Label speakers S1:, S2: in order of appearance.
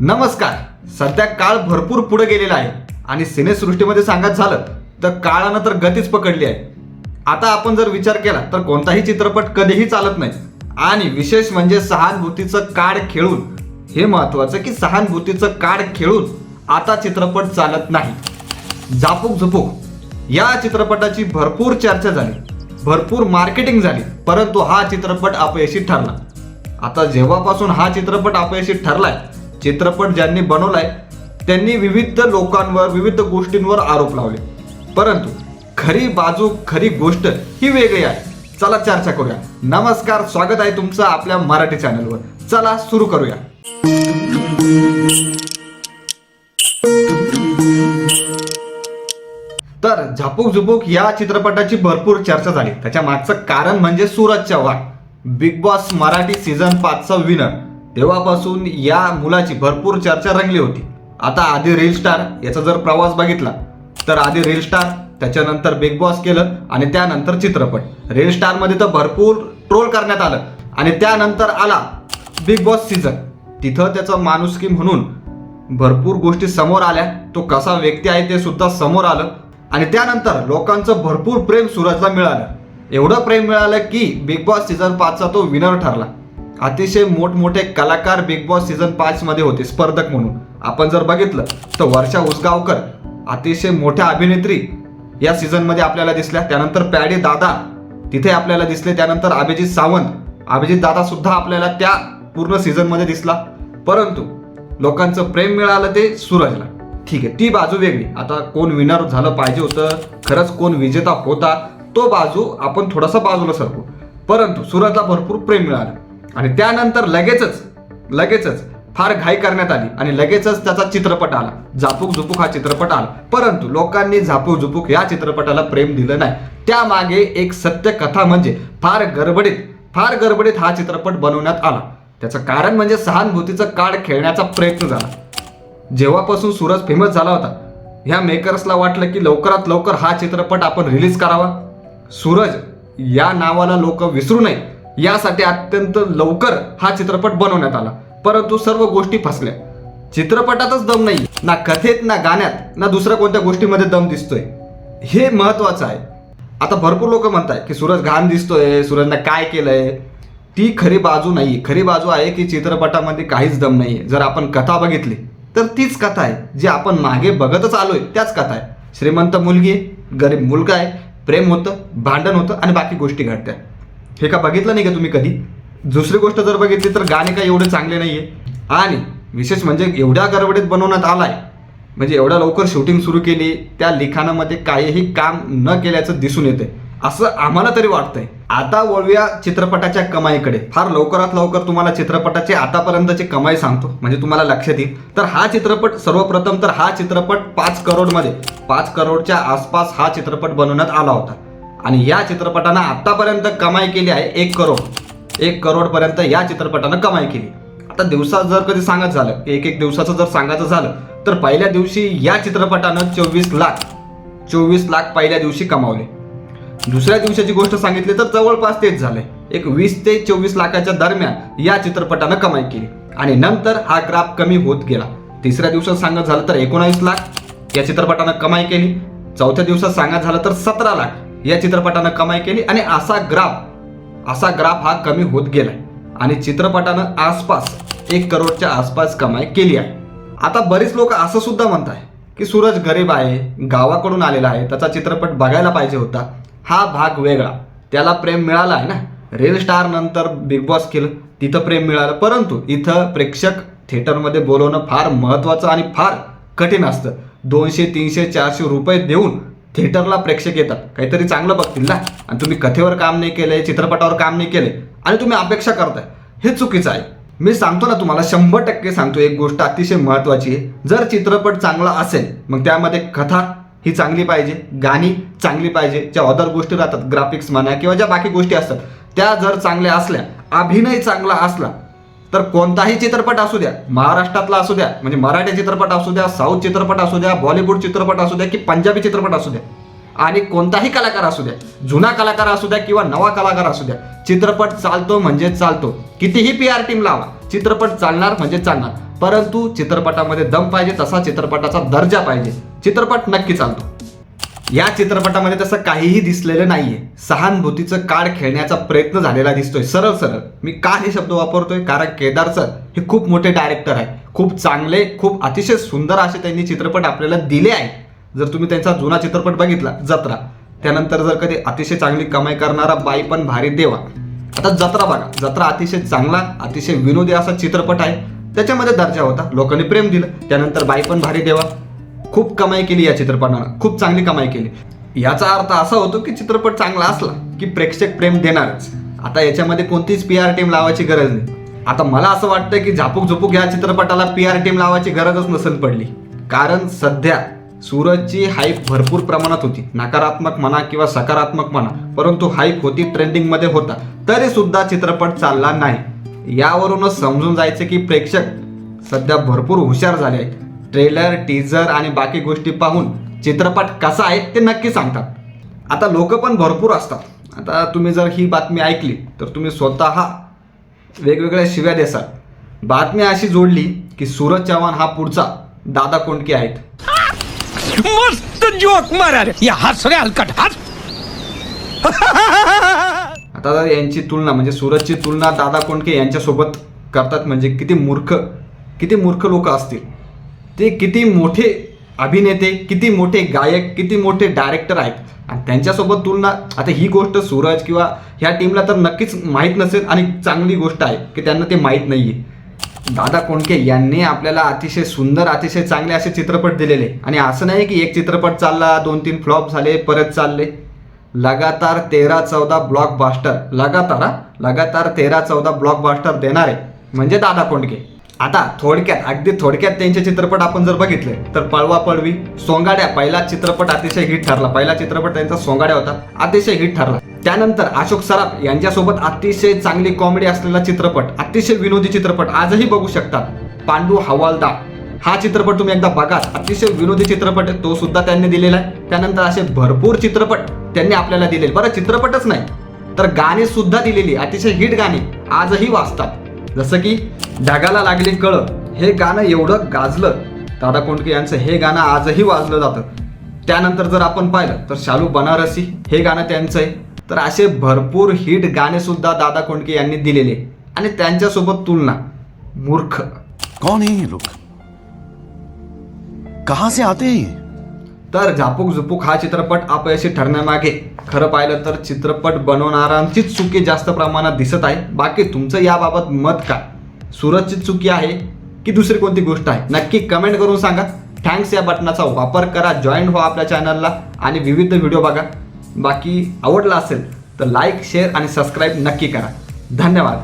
S1: नमस्कार. सध्या काळ भरपूर पुढे गेलेला आहे. आणि सिनेसृष्टीमध्ये सांगत झालं तर काळानं तर गतीच पकडली आहे. आता आपण जर विचार केला तर कोणताही चित्रपट कधीही चालत नाही. आणि विशेष म्हणजे सहानुभूतीचं कार्ड खेळून हे महत्वाचं की सहानुभूतीचं कार्ड खेळून आता चित्रपट चालत नाही. झापूक झुपूक या चित्रपटाची भरपूर चर्चा झाली. भरपूर मार्केटिंग झाली परंतु हा चित्रपट अपयशी ठरला. आता जेव्हापासून हा चित्रपट अपयशी ठरलाय चित्रपट ज्यांनी बनवलाय त्यांनी विविध लोकांवर विविध गोष्टींवर आरोप लावले. परंतु खरी बाजू खरी गोष्ट ही वेगळी आहे. चला चर्चा करूया. नमस्कार स्वागत आहे तुमचं आपल्या मराठी चॅनलवर. चला सुरू करूया. तर झापूक झुपूक या चित्रपटाची भरपूर चर्चा झाली. त्याच्या मागचं कारण म्हणजे Suraj Chavan Bigg Boss Marathi season पाचचा winner तेव्हापासून या मुलाची भरपूर चर्चा रंगली होती. आता आधी रील स्टार याचा जर प्रवास बघितला तर आधी रील स्टार त्याच्यानंतर बिग बॉस केलं आणि त्यानंतर चित्रपट. रील स्टारमध्ये तर भरपूर ट्रोल करण्यात आलं आणि त्यानंतर आला बिग बॉस सीझन तिथं त्याचं माणुसकी म्हणून भरपूर गोष्टी समोर आल्या. तो कसा व्यक्ती आहे ते सुद्धा समोर आलं आणि त्यानंतर लोकांचं भरपूर प्रेम सूरजला मिळालं. एवढं प्रेम मिळालं की बिग बॉस सीझन पाचचा तो विनर ठरला. अतिशय मोठमोठे कलाकार बिग बॉस सीझन पाच मध्ये होते स्पर्धक म्हणून. आपण जर बघितलं तर वर्षा उसगावकर अतिशय मोठ्या अभिनेत्री या सीझनमध्ये आपल्याला दिसल्या. त्यानंतर पॅडी दादा तिथे आपल्याला दिसले. त्यानंतर अभिजित सावंत. अभिजित दादा सुद्धा आपल्याला त्या पूर्ण सीझनमध्ये दिसला. परंतु लोकांचं प्रेम मिळालं ते सूरजला. ठीक आहे ती बाजू वेगळी. आता कोण विनर झालं पाहिजे होतं? खरंच कोण विजेता होता? तो बाजू आपण थोडासा बाजूला सरकू. परंतु सूरजला भरपूर प्रेम मिळालं. आणि त्यानंतर लगेचच लगेचच फार घाई करण्यात आली आणि लगेचच त्याचा चित्रपट आला. झापूक झुपूक हा चित्रपट आला. परंतु लोकांनी झापूक झुपूक या चित्रपटाला प्रेम दिलं नाही. त्यामागे एक सत्य कथा म्हणजे फार गडबडीत फार गडबडीत हा चित्रपट बनवण्यात आला. त्याचं कारण म्हणजे सहानुभूतीचं कार्ड खेळण्याचा प्रयत्न झाला. जेव्हापासून सूरज फेमस झाला होता ह्या मेकर्सला वाटलं की लवकरात लवकर हा चित्रपट आपण रिलीज करावा. सूरज या नावाला लोक विसरू नये. यासाठी अत्यंत लवकर हा चित्रपट बनवण्यात आला. परंतु सर्व गोष्टी फसल्या. चित्रपटातच दम नाही ना कथेत ना गाण्यात ना दुसऱ्या कोणत्या गोष्टीमध्ये दम दिसतोय. हे महत्वाचं आहे. आता भरपूर लोक म्हणतात की सूरज घाण दिसतोय सूरजनं काय केलंय? ती खरी बाजू नाही. खरी बाजू आहे की चित्रपटामध्ये काहीच दम नाहीये जर आपण कथा बघितली तर तीच कथा आहे. जी आपण मागे बघतच आलोय त्याच कथा आहे. श्रीमंत मुलगी आहे गरीब मुलगा आहे प्रेम होतं भांडण होतं आणि बाकी गोष्टी घडत्या. हे का बघितलं नाही का तुम्ही कधी? दुसरी गोष्ट जर बघितली तर गाणे काही एवढे चांगले नाही आहे आणि विशेष म्हणजे एवढ्या गडबडीत बनवण्यात आलाय म्हणजे एवढ्या लवकर शूटिंग सुरू केली त्या लिखाणामध्ये काहीही काम न केल्याचं दिसून येते असं आम्हाला तरी वाटतंय. आता वळूया चित्रपटाच्या कमाईकडे. फार लवकरात लवकर तुम्हाला चित्रपटाचे आतापर्यंतची कमाई सांगतो. म्हणजे तुम्हाला लक्षात येईल. तर हा चित्रपट सर्वप्रथम तर हा चित्रपट पाच करोडमध्ये. पाच करोडच्या आसपास हा चित्रपट बनवण्यात आला होता. आणि या चित्रपटानं आतापर्यंत कमाई केली आहे एक करोड. एक करोडपर्यंत या चित्रपटानं कमाई केली. आता दिवसात जर कधी सांगत झालं की एक एक दिवसाचं जर सांगायचं झालं तर पहिल्या दिवशी या चित्रपटानं चोवीस लाख चोवीस लाख पहिल्या दिवशी कमावले. दुसऱ्या दिवसाची गोष्ट सांगितली तर जवळपास तेच झालंय. एक वीस ते चोवीस लाखाच्या दरम्यान या चित्रपटानं कमाई केली. आणि नंतर हा ग्राफ कमी होत गेला. तिसऱ्या दिवसात सांगत झालं तर एकोणावीस लाख या चित्रपटानं कमाई केली. चौथ्या दिवसात सांगत झालं तर सतरा लाख. या चित्रपटानं कमाई केली आणि असा ग्राफ असा ग्राफ हा कमी होत गेला आणि चित्रपटानं आसपास एक करोडच्या आसपास कमाई केली आहे. आता बरीच लोक असं सुद्धा म्हणत आहे की सूरज गरीब आहे गावाकडून आलेला आहे त्याचा चित्रपट बघायला पाहिजे होता. हा भाग वेगळा. त्याला प्रेम मिळाला आहे ना? रेल स्टार नंतर बिग बॉस केलं तिथं प्रेम मिळालं. परंतु इथं प्रेक्षक थिएटरमध्ये बोलवणं फार महत्त्वाचं आणि फार कठीण असतं. दोनशे तीनशे चारशे रुपये देऊन थिएटरला प्रेक्षक येतात. काहीतरी चांगलं बघतील ना? आणि तुम्ही कथेवर काम नाही केलंय चित्रपटावर काम नाही केले आणि तुम्ही अपेक्षा करताय. हे चुकीचं आहे. मी सांगतो ना तुम्हाला शंभर टक्के सांगतो एक गोष्ट अतिशय महत्त्वाची आहे. जर चित्रपट चांगला असेल मग त्यामध्ये कथा ही चांगली पाहिजे गाणी चांगली पाहिजे ज्या अदर गोष्टी राहतात ग्राफिक्स म्हणा किंवा ज्या बाकी गोष्टी असतात त्या जर चांगल्या असल्या अभिनय चांगला असला तर कोणताही चित्रपट असू द्या महाराष्ट्रातला असू द्या म्हणजे मराठी चित्रपट असू द्या साऊथ चित्रपट असू द्या बॉलिवूड चित्रपट असू द्या की पंजाबी चित्रपट असू द्या आणि कोणताही कलाकार असू द्या जुना कलाकार असू द्या किंवा नवा कलाकार असू द्या चित्रपट चालतो म्हणजे चालतो. कितीही पी आर टीम लावा चित्रपट चालणार म्हणजे चालणार परंतु चित्रपटामध्ये दम पाहिजे तसा चित्रपटाचा दर्जा पाहिजे चित्रपट नक्की चालतो. या चित्रपटामध्ये तसं काहीही दिसलेलं नाहीये. सहानुभूतीचं कार्ड खेळण्याचा प्रयत्न झालेला दिसतोय. सरळ सरळ. मी का हे शब्द वापरतोय? कारण केदार सर हे खूप मोठे डायरेक्टर आहे खूप चांगले खूप अतिशय सुंदर असे त्यांनी चित्रपट आपल्याला दिले आहेत. जर तुम्ही त्यांचा जुना चित्रपट बघितला जत्रा. त्यानंतर जर कधी अतिशय चांगली कमाई करणारा बाई पण भारी देवा. आता जत्रा बघा. जत्रा अतिशय चांगला अतिशय विनोदी असा चित्रपट आहे. त्याच्यामध्ये दर्जा होता. लोकांनी प्रेम दिलं. त्यानंतर बाई पण भारी देवा. खूप कमाई केली या चित्रपटानं. खूप चांगली कमाई केली. याचा अर्थ असा होतो की चित्रपट चांगला असला की प्रेक्षक प्रेम देणारच. आता याच्यामध्ये कोणतीच पी आर टीम लावायची गरज नाही. आता मला असं वाटतं की झापूक झुपूक या चित्रपटाला पी आर टीम लावायची गरजच नसेल पडली. कारण सध्या सूरजची हाईप भरपूर प्रमाणात होती. नकारात्मक म्हणा किंवा सकारात्मक म्हणा परंतु हाईप होती ट्रेंडिंगमध्ये होता. तरी सुद्धा चित्रपट चालला नाही. यावरूनच समजून जायचं की प्रेक्षक सध्या भरपूर हुशार झाले आहेत. ट्रेलर टीजर आणि बाकी गोष्टी पाहून चित्रपट कसा आहे ते नक्की सांगतात. आता लोक पण भरपूर असतात. आता तुम्ही जर ही बातमी ऐकली तर तुम्ही स्वतः वेगवेगळ्या शिव्या देसाल. बातमी अशी जोडली की सूरज चव्हाण हा पुढचा दादा कोंडके आहेत.
S2: मस्त जोक मारा रे. या हस रे हलकट हस
S1: आता जर यांची तुलना म्हणजे सूरजची तुलना दादा कोंडके यांच्यासोबत करतात म्हणजे किती मूर्ख किती मूर्ख लोक असतील. ते किती मोठे अभिनेते किती मोठे गायक किती मोठे डायरेक्टर आहेत. आणि त्यांच्यासोबत तुलना आता ही गोष्ट सूरज किंवा ह्या टीमला तर नक्कीच माहीत नसेल आणि चांगली गोष्ट आहे की त्यांना ते माहीत नाही आहे दादा कोंडके यांनी आपल्याला अतिशय सुंदर अतिशय चांगले असे चित्रपट दिलेले. आणि असं नाही की एक चित्रपट चालला दोन तीन फ्लॉप झाले परत चालले. लगातार तेरा चौदा ब्लॉक बास्टर लगातार लगातार तेरा चौदा ब्लॉक बास्टर देणारे. म्हणजे दादा कोंडके आता थोडक्यात अगदी थोडक्यात त्यांचे चित्रपट आपण जर बघितले तर पळवा पळवी सोंगाड्या पहिला चित्रपट अतिशय हिट ठरला. पहिला चित्रपट त्यांचा सोंगाड्या होता अतिशय हिट ठरला. त्यानंतर अशोक सराफ यांच्यासोबत अतिशय चांगली कॉमेडी असलेला चित्रपट अतिशय विनोदी चित्रपट आजही बघू शकतात पांडू हवालदार. हा चित्रपट तुम्ही एकदा बघा अतिशय विनोदी चित्रपट आहे तो सुद्धा त्यांनी दिलेला आहे. त्यानंतर असे भरपूर चित्रपट त्यांनी आपल्याला दिलेले. बरं चित्रपटच नाही तर गाणी सुद्धा दिलेली अतिशय हिट गाणी आजही वाचतात जसं की ढगाला लागली कळ हे गाणं एवढं गाजलं. दादा कोंडके यांचं हे गाणं आजही वाजलं जातं. त्यानंतर जर आपण पाहिलं तर शालू बनारसी हे गाणं त्यांचं आहे. तर असे भरपूर हिट गाणे सुद्धा दादा कोंडके यांनी दिलेले. आणि त्यांच्यासोबत तुलना मूर्ख.
S3: कौन है ये लोग? कहां से आते हैं ये?
S1: तर झापूक झुपूक हा चित्रपट अपयशी ठरण्यामागे. खरं पाहिलं तर चित्रपट बनवणाऱ्यांचीच चुकी जास्त प्रमाणात दिसत आहे. बाकी तुमचं याबाबत मत काय? सुरतची चुकी आहे की दुसरी कोणती गोष्ट आहे? नक्की कमेंट करून सांगा. थँक्स या बटनाचा वापर करा जॉईन व्हा आपल्या चॅनलला आणि विविध व्हिडिओ बघा. बाकी आवडला असेल तर लाईक शेअर आणि सबस्क्राईब नक्की करा. धन्यवाद.